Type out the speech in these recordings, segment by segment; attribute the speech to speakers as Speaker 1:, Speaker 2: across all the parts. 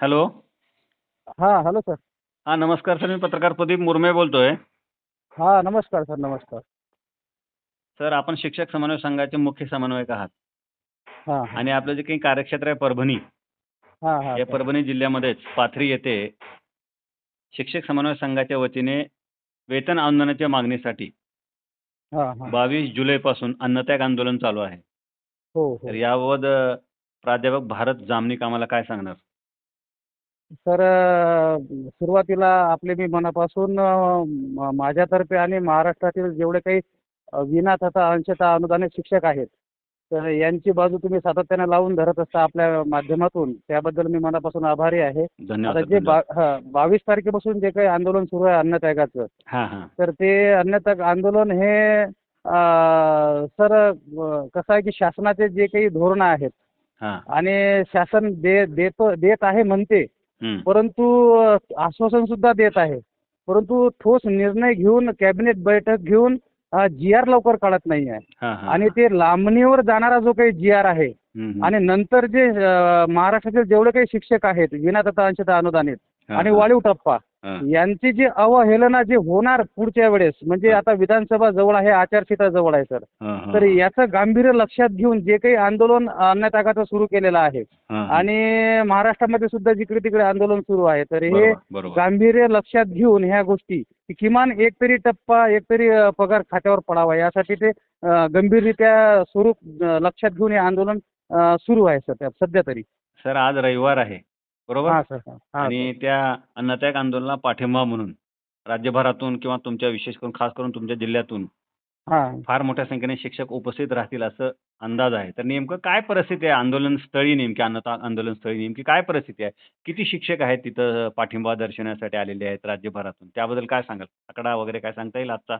Speaker 1: Hello.
Speaker 2: हां hello sir.
Speaker 1: हां नमस्कार सर मी पत्रकार प्रदीप मुरमे बोलतोय.
Speaker 2: हां नमस्कार सर नमस्कार.
Speaker 1: सर आपण शिक्षक समन्वय संघाचे मुख्य समन्वयक आहात.
Speaker 2: हां हां.
Speaker 1: आणि आपलं जे काही कार्यक्षेत्र आहे परभणी
Speaker 2: हां हां
Speaker 1: या
Speaker 2: सर.
Speaker 1: परभणी जिल्ह्यामध्येच पाथरी येथे शिक्षक समन्वय संघाच्या वतीने वेतन आंदोलनाच्या मागणीसाठी
Speaker 2: हां हां.
Speaker 1: बावीस जुलैपासून अन्नत्याग आंदोलन चालू आहे.
Speaker 2: हो हो.
Speaker 1: तर याबाबत अ, प्राध्यापक भारत जामनिक आम्हाला काय सांगणार?
Speaker 2: सर सुरुवातीला आपले मी मनापासून म- माझ्यातर्फे आणि महाराष्ट्रातील जेवढे काही विना तथा अंशतः अनुदानित शिक्षक आहेत तर यांची बाजू तुम्ही सातत्याने लावून धरत असता आपल्या माध्यमातून त्याबद्दल मी मनापासून आभारी आहे
Speaker 1: धन्यवाद
Speaker 2: आता जे. बा हां, बावीस तारखेपासून जे काही आंदोलन सुरू आहे अन्नत्यागाचं
Speaker 1: हां हां
Speaker 2: तर ते अन्नत्याग आंदोलन हे सर कसं आहे की शासनाचे जे काही धोरणं आहेत आणि शासन दे देतो देत आहे म्हणते. परंतु आश्वासन सुद्धा देत आहे परंतु ठोस निर्णय घेऊन कॅबिनेट बैठक घेऊन जी आर लवकर काढत नाही आहे आणि ते लांबणीवर जाणारा जो काही जी आर आहे. आणि नंतर जे महाराष्ट्रातील जेवढे काही शिक्षक आहेत विना तथा अंशतः अनुदानित आणि. वाळीव टप्पा. यांची जी अवहेलना जे होणार पुढच्या वेळेस म्हणजे. आता विधानसभा जवळ आहे आचारसंहिता जवळ आहे सर. तर याचं गांभीर्य लक्षात घेऊन जे काही आंदोलन अन्नत्यागाचं सुरू केलेलं आहे. आणि महाराष्ट्रामध्ये सुद्धा जिकडे तिकडे आंदोलन सुरू आहे तर हे. गांभीर्य लक्षात घेऊन ह्या गोष्टी किमान एक तरी टप्पा एक तरी पगार खात्यावर पडावा यासाठी ते गंभीररित्या स्वरूप लक्षात घेऊन हे आंदोलन सुरू आहे सध्या सध्या तरी
Speaker 1: सर आज रविवार आहे बरोबर? आणि त्या अन्नत्याग आंदोलनाला पाठिंबा म्हणून राज्यभरातून किंवा तुमच्या विशेष करून खास करून तुमच्या जिल्ह्यातून
Speaker 2: हां.
Speaker 1: फार मोठ्या संख्येने शिक्षक उपस्थित राहतील असं अंदाज आहे. तर नेमकं काय परिस्थिती आहे? आंदोलन स्थळी नेमकी आंदोलन स्थळी नेमकी काय परिस्थिती आहे? किती शिक्षक आहेत तिथं पाठिंबा दर्शवण्यासाठी आलेले आहेत राज्यभरातून? त्याबद्दल काय सांगाल? आकडा वगैरे काय सांगता येईल आजचा?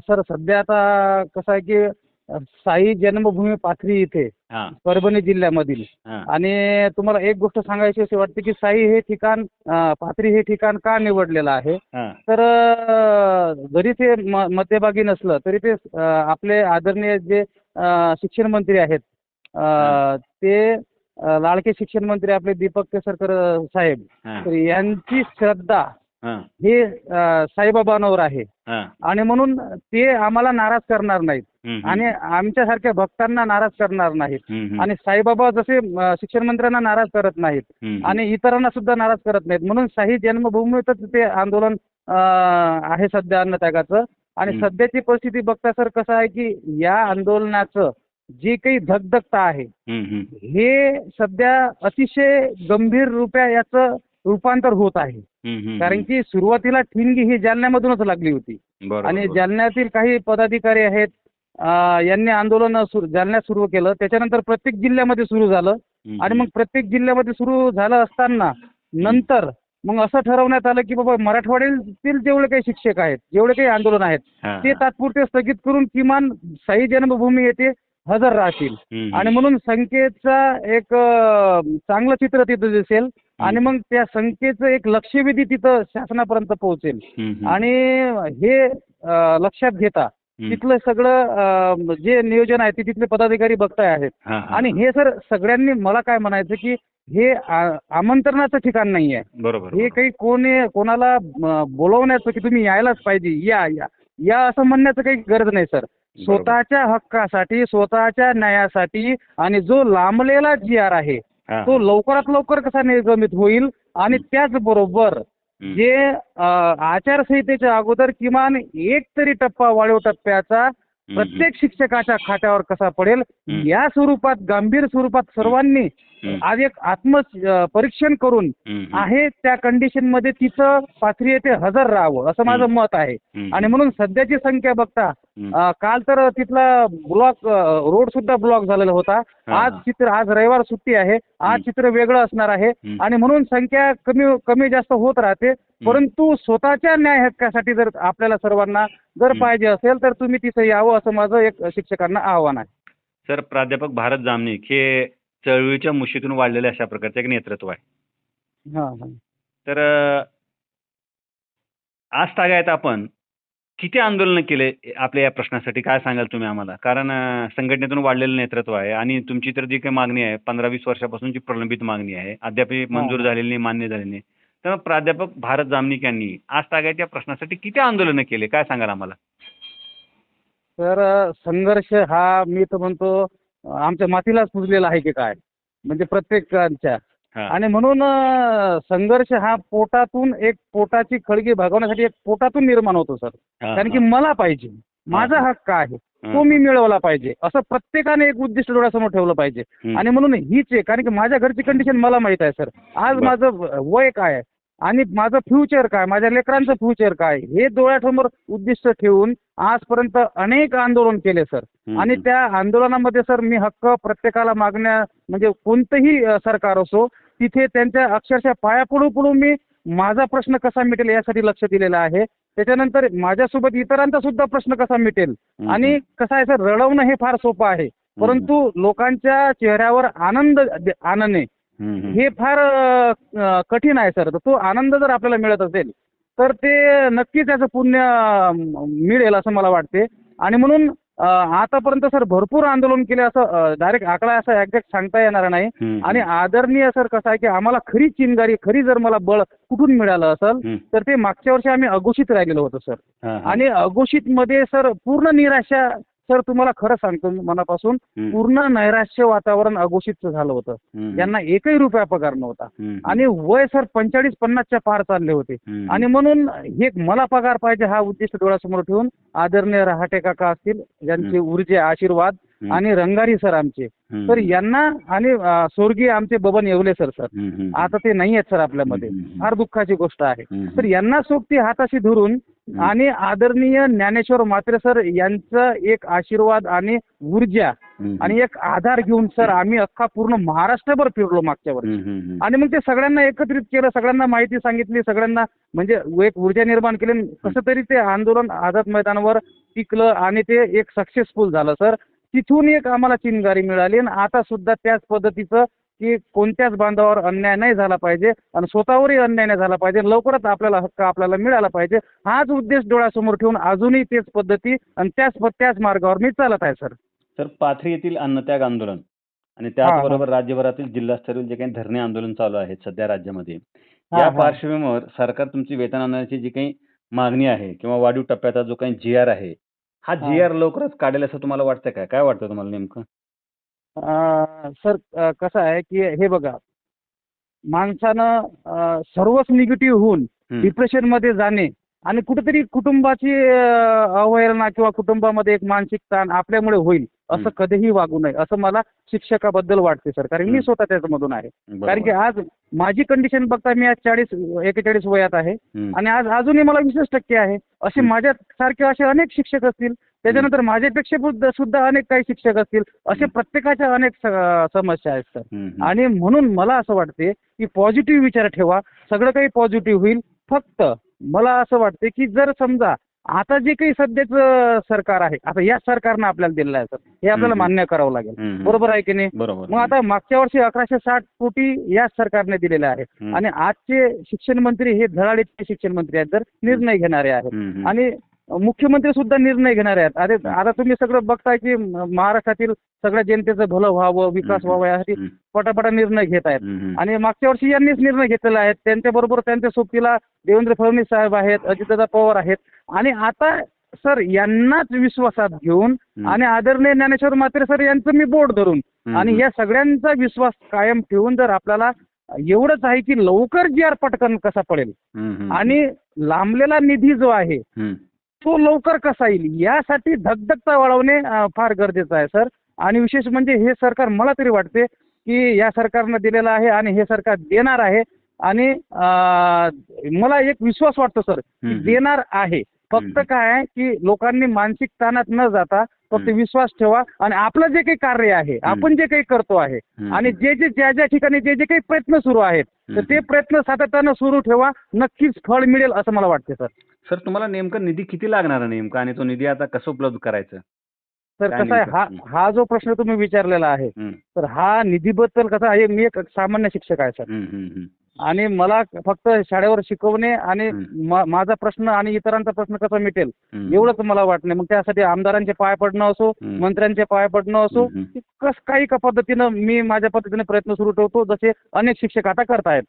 Speaker 2: सर सध्या आता कसं आहे की साई जन्मभूमी पाथरी इथे
Speaker 1: हां.
Speaker 2: परभणी जिल्ह्यामधील.
Speaker 1: हां.
Speaker 2: आणि तुम्हाला एक गोष्ट सांगायची अशी वाटते की साई हे ठिकाण अ, पाथरी हे ठिकाण का निवडलेलं आहे?
Speaker 1: हां.
Speaker 2: तर अ, जरी ते म मध्यभागी नसलं तरी ते अ, आपले आदरणीय जे अ, शिक्षण मंत्री आहेत अ. ते अ, लाडके शिक्षण मंत्री आपले दीपक केसरकर अ, साहेब.
Speaker 1: हां.
Speaker 2: तर यांची श्रद्धा
Speaker 1: हां.
Speaker 2: साईबाबांवर आहे. आणि म्हणून ते आम्हाला नाराज करणार नाहीत. आणि आमच्यासारख्या भक्तांना नाराज करणार नाहीत. आणि साईबाबा जसे शिक्षण मंत्र्यांना नाराज करत नाहीत. आणि इतरांना सुद्धा नाराज करत नाहीत. म्हणून साई जन्मभूमीतच ते आंदोलन आहे सध्या अन्नत्यागाचं. आणि. सध्याची परिस्थिती बघता सर कसं आहे की या आंदोलनाचं जे काही धगधगता आहे
Speaker 1: हं,
Speaker 2: सध्या अतिशय गंभीर रूप्या याचं रूपांतर होत आहे. कारण. की सुरुवातीला ठिणगी ही जालन्यामधूनच लागली होती आणि. जालन्यातील काही पदाधिकारी आहेत यांनी आंदोलन जालन्यात सुरू केलं त्याच्यानंतर प्रत्येक जिल्ह्यामध्ये सुरू झालं आणि. मग प्रत्येक जिल्ह्यामध्ये सुरू झालं असताना नंतर मग असं ठरवण्यात आलं की बाबा मराठवाड्यातील जेवढे काही शिक्षक आहेत जेवढे काही आंदोलन आहेत ते. तात्पुरते स्थगित करून किमान साई जन्मभूमी येथे हजर राहतील. आणि म्हणून संख्येचा एक चांगलं चित्र तिथं दिसेल आणि मग त्या संख्येचं एक लक्षवेधी तिथं शासनापर्यंत पोहोचेल. आणि हे लक्षात घेता. तिथलं सगळं जे नियोजन आहे ते तिथले पदाधिकारी बघताय आहेत. आणि हे सर सगळ्यांनी मला काय म्हणायचं की हे आमंत्रणाचं ठिकाण नाही आहे
Speaker 1: बरोबर
Speaker 2: हे. काही कोणी कोणाला बोलवण्याचं की तुम्ही यायलाच पाहिजे या या या असं म्हणण्याचं काही गरज नाही सर स्वतःच्या हक्कासाठी स्वतःच्या न्यायासाठी आणि जो लांबलेला जी आर आहे तो. लवकरात लवकर कसा निर्गमित होईल आणि त्याचबरोबर. जे आचारसंहितेच्या अगोदर किमान एक तरी टप्पा वाढीव टप्प्याचा. प्रत्येक शिक्षकाच्या खात्यावर कसा पडेल. या स्वरूपात गंभीर स्वरूपात सर्वांनी. आज एक आत्म परीक्षण करून. आहे त्या कंडिशनमध्ये तिचं पाथरी येथे हजर राहावं असं माझं. मत आहे. आणि म्हणून सध्याची संख्या बघता काल तर तिथला ब्लॉक रोड सुद्धा ब्लॉक झालेला होता आज. चित्र आज रविवार सुट्टी आहे आज. चित्र वेगळं असणार आहे. आणि म्हणून संख्या कमी कमी जास्त होत राहते परंतु स्वतःच्या न्याय हक्कासाठी जर आपल्याला सर्वांना जर. पाहिजे असेल तर तुम्ही तिथं यावं असं माझं एक शिक्षकांना आव्हान आहे
Speaker 1: सर प्राध्यापक भारत जामनिक हे चळवळीच्या मुशीतून वाढलेले अशा प्रकारचे एक नेतृत्व आहे.
Speaker 2: हां हां.
Speaker 1: तर आज तागायत आपण. किती आंदोलनं केले आपल्या या प्रश्नासाठी? काय सांगाल तुम्ही आम्हाला? कारण संघटनेतून वाढलेलं नेतृत्व आहे आणि तुमची तर जी काही मागणी आहे पंधरा वीस वर्षापासूनची प्रलंबित मागणी आहे अद्याप ही मंजूर
Speaker 2: हा.
Speaker 1: झालेली नाही मान्य झालेली नाही. तर प्राध्यापक भारत जामनिक यांनी आज तागायत या प्रश्नासाठी किती आंदोलनं केले? काय सांगाल आम्हाला?
Speaker 2: तर संघर्ष हा मी तर म्हणतो आमच्या मातीलाच पुजलेला आहे की काय म्हणजे प्रत्येकाच्या. आणि म्हणून संघर्ष हा पोटातून एक पोटाची खळगी भागवण्यासाठी एक पोटातून निर्माण होतो सर कारण की. मला पाहिजे माझा. हक्क आहे. तो मी मिळवला पाहिजे असं प्रत्येकाने एक उद्दिष्ट डोळ्यासमोर ठेवलं पाहिजे. आणि म्हणून हीच आहे कारण की माझ्या घरची कंडिशन मला माहीत आहे सर आज. माझं वय काय आहे आणि माझं फ्युचर काय माझ्या लेकरांचं फ्युचर काय हे डोळ्यासमोर उद्दिष्ट ठेवून आजपर्यंत अनेक आंदोलन केले सर. आणि. त्या आंदोलनामध्ये सर मी हक्क प्रत्येकाला मागण्या म्हणजे कोणतंही सरकार असो तिथे त्यांच्या अक्षरशः पाया पडू पडू मी माझा प्रश्न कसा मिटेल यासाठी लक्ष दिलेलं आहे. त्याच्यानंतर माझ्यासोबत इतरांचा सुद्धा प्रश्न कसा मिटेल? आणि कसं आहे सर रडवणं हे फार सोपं आहे. परंतु लोकांच्या चेहऱ्यावर आनंद आणणे. हे फार कठीण आहे सर. तो आनंद जर आपल्याला मिळत असेल तर ते नक्कीच त्याचं पुण्य मिळेल असं मला वाटते आणि म्हणून आतापर्यंत सर भरपूर आंदोलन केले असं डायरेक्ट आकडा असा एक्झॅक्ट सांगता येणार नाही आणि आदरणीय सर कसं आहे की आम्हाला खरी चिंगारी खरी जर मला बळ कुठून मिळालं असेल. तर ते मागच्या वर्षी आम्ही अघोषित राहिलेलो होतो सर. आणि अघोषित मध्ये सर पूर्ण निराशा सर तुम्हाला खरं सांगतो मी मनापासून पूर्ण नैराश्य वातावरण अघोषित झालं होतं. यांना एकही रुपया पगार नव्हता. आणि वय सर पंचेचाळीस पन्नासच्या पार चालले होते. आणि म्हणून हे मला पगार पाहिजे हा उद्दिष्ट डोळ्यासमोर ठेवून आदरणीय रहाटे काका असतील ज्यांचे ऊर्जे आशीर्वाद आणि रंगारी सर आमचे. तर यांना आणि स्वर्गीय आमचे बबन येवले सर सर. आता ते नाही आहेत सर आपल्यामध्ये. फार दुःखाची गोष्ट आहे. तर यांना सोबती हाताशी धरून आणि आदरणीय ज्ञानेश्वर म्हात्रे सर यांचं एक आशीर्वाद आणि ऊर्जा आणि एक आधार घेऊन सर आम्ही अख्खा पूर्ण महाराष्ट्रभर फिरलो मागच्या वर्षी. आणि मग ते सगळ्यांना एकत्रित केलं सगळ्यांना माहिती सांगितली सगळ्यांना म्हणजे एक ऊर्जा निर्माण केली. कसं तरी ते आंदोलन आझाद मैदानावर टिकलं आणि ते एक सक्सेसफुल झालं सर. तिथून एक आम्हाला चिनगारी मिळाली आणि आता सुद्धा त्याच पद्धतीचं की कोणत्याच बांधावर अन्याय नाही झाला पाहिजे आणि स्वतःवरही अन्याय नाही झाला पाहिजे. लवकरच आपल्याला हक्क आपल्याला मिळाला पाहिजे. हाच उद्देश डोळ्यासमोर ठेवून अजूनही तेच पद्धती आणि त्याच त्याच मार्गावर मी चालत आहे सर.
Speaker 1: तर पाथरी येथील अन्नत्याग आंदोलन आणि त्याचबरोबर राज्यभरातील जिल्हास्तरीय जे काही धरणे आंदोलन चालू आहेत सध्या राज्यामध्ये या. पार्श्वभूमीवर सरकार तुमची वेतन आणण्याची जी काही मागणी आहे किंवा वाढीव टप्प्याचा जो काही जी आर आहे हा. जी आर लवकरच काढेल असं तुम्हाला वाटतं काय? काय वाटतं तुम्हाला नेमकं?
Speaker 2: सर कसं आहे की हे बघा माणसानं सर्वच निगेटिव्ह होऊन
Speaker 1: हम्म.
Speaker 2: डिप्रेशनमध्ये जाणे आणि कुठेतरी कुटुंबाची अवहेलना किंवा कुटुंबामध्ये एक मानसिक ताण आपल्यामुळे होईल असं. कधीही वागू नये असं मला शिक्षकाबद्दल वाटते सर कारण मी. स्वतः त्याच्यामधून आहे कारण की. आज माझी कंडिशन बघता मी आज चाळीस एकेचाळीस वयात आहे. आणि आज अजूनही मला वीसच टक्के आहे असे. माझ्या सारखे असे अनेक शिक्षक असतील त्याच्यानंतर माझ्यापेक्षा सुद्धा- अनेक काही शिक्षक असतील असे. प्रत्येकाच्या अनेक समस्या आहेत सर. आणि म्हणून मला असं वाटते की पॉझिटिव्ह विचार ठेवा सगळं काही पॉझिटिव्ह होईल फक्त मला असं वाटते की जर समजा आता जे काही सध्याचं सरकार आहे आता या सरकारनं आपल्याला दिलेलं आहे सर हे आपल्याला. मान्य करावं लागेल. बरोबर आहे की नाही
Speaker 1: बरोबर
Speaker 2: मग आता मागच्या वर्षी अकराशे साठ कोटी याच सरकारने दिलेले आहे. आणि आजचे शिक्षण मंत्री हे धडाडीचे शिक्षण मंत्री आहेत तर निर्णय घेणारे आहेत. आणि मुख्यमंत्री सुद्धा निर्णय घेणारे आहेत अरे आता तुम्ही सगळं बघताय की महाराष्ट्रातील सगळ्या जनतेचं भलं व्हावं विकास. व्हावा यासाठी पटापटा निर्णय घेत आहेत. आणि मागच्या वर्षी यांनीच निर्णय घेतलेला आहे त्यांच्याबरोबर त्यांच्या सोबतीला देवेंद्र फडणवीस साहेब आहेत अजितदादा पवार आहेत आणि आता सर यांनाच विश्वासात घेऊन. आणि आदरणीय ज्ञानेश्वर म्हात्रे सर यांचं मी बोर्ड धरून आणि. या सगळ्यांचा विश्वास कायम ठेवून जर आपल्याला एवढंच आहे की लवकर जी आर पटकन कसा पडेल. आणि लांबलेला निधी जो आहे. तो लवकर कसा येईल यासाठी धगधगता वाढवणे फार गरजेचं आहे सर आणि विशेष म्हणजे हे सरकार मला तरी वाटते की या सरकारनं दिलेलं आहे आणि हे सरकार देणार आहे आणि मला एक विश्वास वाटतो सर. देणार आहे फक्त. काय आहे की लोकांनी मानसिक ताणात न जाता फक्त. विश्वास ठेवा आणि आपलं जे काही कार्य आहे आपण जे काही करतो आहे. आणि जे जे ज्या ज्या ठिकाणी जे जे काही प्रयत्न सुरू आहेत तर ते. प्रयत्न सातत्यानं सुरू ठेवा नक्कीच फळ मिळेल असं मला वाटते सर
Speaker 1: सर तुम्हाला नेमकं निधी किती लागणार आहे नेमका आणि तो निधी आता कसं उपलब्ध करायचं काय
Speaker 2: कसं आहे? हा
Speaker 1: हं.
Speaker 2: हा जो प्रश्न तुम्ही विचारलेला आहे
Speaker 1: हम्म,
Speaker 2: तर हा निधीबद्दल कसा आहे मी एक सामान्य शिक्षक आहे सर
Speaker 1: हम्म, हम्म, हम्म.
Speaker 2: आणि मला फक्त शाळेवर शिकवणे आणि माझा प्रश्न आणि इतरांचा प्रश्न कसा मिटेल. एवढंच मला वाटणं मग त्यासाठी आमदारांचे पाय पडणं असो. मंत्र्यांचे पाय पडणं असो कस काही का पद्धतीनं मी माझ्या पद्धतीने प्रयत्न सुरू ठेवतो जसे अनेक शिक्षक आता करतायत.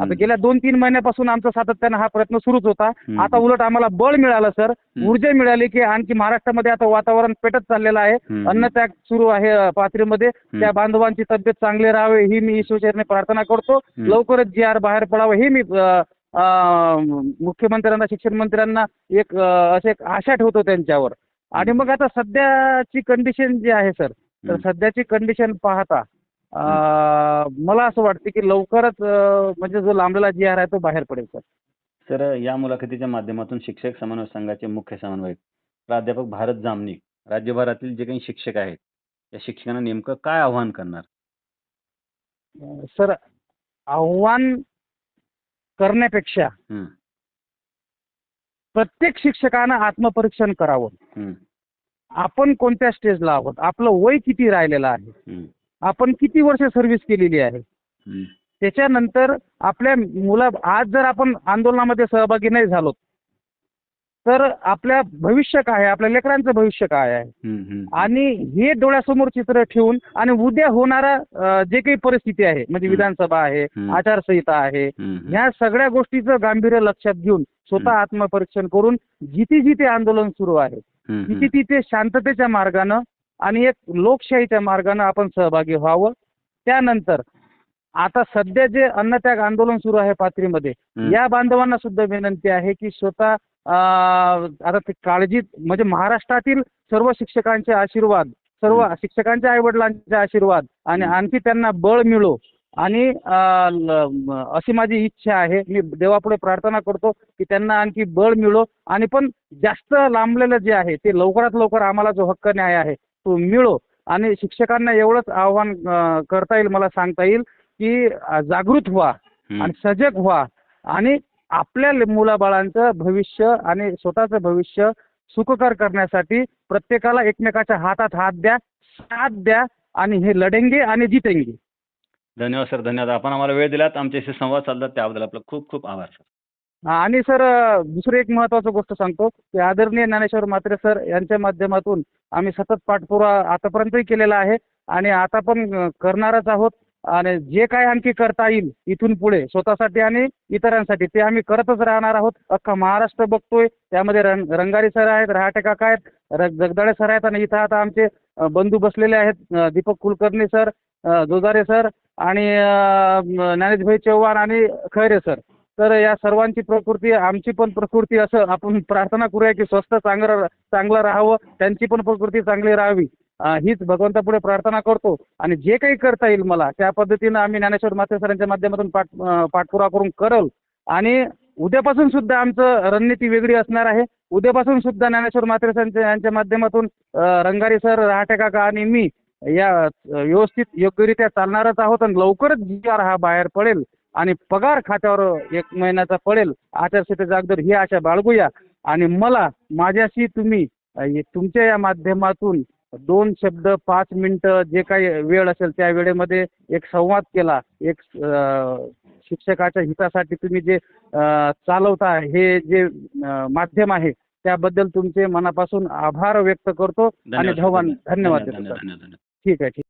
Speaker 2: आता गेल्या दोन तीन महिन्यापासून आमचा सातत्यानं हा प्रयत्न सुरूच होता. आता उलट आम्हाला बळ मिळालं सर. ऊर्जा मिळाली की आणखी महाराष्ट्रामध्ये आता वातावरण पेटत चाललेलं आहे. अन्नत्याग सुरू आहे पाथरीमध्ये त्या बांधवांची तब्येत चांगली राहावी ही मी ईश्वरचरणी प्रार्थना करतो. लवकरच जी आर बाहेर पडावं हे मी मुख्यमंत्र्यांना शिक्षण मंत्र्यांना एक असे एक आशा ठेवतो त्यांच्यावर. आणि मग आता सध्याची कंडिशन जी आहे सर तर. सध्याची कंडिशन पाहता मला असं वाटतं की लवकरच म्हणजे जो लांबलेला जी आर आहे तो बाहेर पडेल सर
Speaker 1: सर या मुलाखतीच्या माध्यमातून शिक्षक समन्वय संघाचे मुख्य समन्वयक प्राध्यापक भारत जामनिक राज्यभरातील जे काही शिक्षक आहेत या शिक्षकांना नेमकं काय आव्हान करणार?
Speaker 2: सर आव्हान करण्यापेक्षा. प्रत्येक शिक्षकानं आत्मपरीक्षण करावं. आपण कोणत्या स्टेजला आहोत आपलं वय किती राहिलेलं आहे. आपण किती वर्ष सर्व्हिस केलेली आहे. त्याच्यानंतर आपल्या मुला आज जर आपण आंदोलनामध्ये सहभागी नाही झालो तर आपल्या भविष्य काय आहे आपल्या लेकरांचं भविष्य काय आहे. आणि हे डोळ्यासमोर चित्र ठेवून आणि उद्या होणारा जे काही परिस्थिती आहे म्हणजे. विधानसभा आहे. आचारसंहिता आहे. ह्या सगळ्या गोष्टीचं गांभीर्य लक्षात घेऊन स्वतः. आत्मपरीक्षण करून जिथे जिथे आंदोलन सुरू आहे. तिथे तिथे शांततेच्या मार्गानं आणि एक लोकशाहीच्या मार्गानं आपण सहभागी व्हावं त्यानंतर आता सध्या जे अन्नत्याग आंदोलन सुरू आहे पाथरीमध्ये. या बांधवांना सुद्धा विनंती आहे की स्वतः अं, आता ते काळजीत म्हणजे महाराष्ट्रातील सर्व शिक्षकांचे आशीर्वाद सर्व. शिक्षकांच्या आई वडिलांचे आशीर्वाद आणि. आणखी त्यांना बळ मिळो आणि अशी माझी इच्छा आहे मी देवापुढे प्रार्थना करतो की त्यांना आणखी बळ मिळो आणि पण जास्त लांबलेलं जे आहे ते लवकरात लवकर आम्हाला जो हक्क न्याय आहे तो मिळो आणि शिक्षकांना एवढंच आव्हान करता येईल मला सांगता येईल की जागृत व्हा. आणि सजग व्हा आणि आपल्या मुलाबाळांचं भविष्य आणि स्वतःचं भविष्य सुखकर करण्यासाठी प्रत्येकाला एकमेकाच्या हातात हात द्या साथ द्या आणि हे लढेंगे आणि जितेंगे.
Speaker 1: धन्यवाद सर. धन्यवाद. आपण आम्हाला वेळ दिलात. आमच्याशी संवाद साधला. त्याबद्दल आपलं खूप खूप आभार सर.
Speaker 2: आणि सर दुसरी एक महत्वाची गोष्ट सांगतो की आदरणीय ज्ञानेश्वर म्हात्रे सर यांच्या माध्यमातून आम्ही सतत पाठपुरावा आतापर्यंतही केलेला आहे आणि आता पण करणारच आहोत. आणि जे काय आणखी करता येईल इथून पुढे स्वतःसाठी आणि इतरांसाठी ते आम्ही करतच राहणार आहोत. अख्खा महाराष्ट्र बघतोय. त्यामध्ये रंग रंगारी सर आहेत रहाटे काका आहेत जगदाळे सर आहेत आणि इथं आता आमचे बंधू बसलेले आहेत दीपक कुलकर्णी सर जोजारे सर आणि ज्ञानेशभाई चव्हाण आणि खैरे सर. तर या सर्वांची प्रकृती आमची पण प्रकृती असं आपण प्रार्थना करूया की स्वस्थ चांगलं चांगलं राहावं. त्यांची पण प्रकृती चांगली राहावी. हीच भगवंतापुढे प्रार्थना करतो. आणि जे काही करता येईल मला त्या पद्धतीनं आम्ही ज्ञानेश्वर माते सरांच्या माध्यमातून पाठ पाठपुरावा करून करल. आणि उद्यापासून सुद्धा आमचं रणनीती वेगळी असणार आहे. उद्यापासून सुद्धा ज्ञानेश्वर मात्रे यांच्या माध्यमातून रंगारी सर रहाटे काका आणि मी या व्यवस्थित योग्यरित्या चालणारच आहोत आणि लवकरच जी आर हा बाहेर पडेल आणि पगार खात्यावर एक महिन्याचा पडेल. आचारसंहितेचा अगोदर ही आशा बाळगूया. आणि मला माझ्याशी तुम्ही तुमच्या या माध्यमातून दोन शब्द पाच मिनिटं जे काही वेळ असेल त्या वेळेमध्ये एक संवाद केला. एक शिक्षकाच्या हितासाठी तुम्ही जे चालवता हे जे माध्यम आहे त्याबद्दल तुमचे मनापासून आभार व्यक्त करतो आणि
Speaker 1: धन्यवाद.
Speaker 2: ठीक आहे ठीक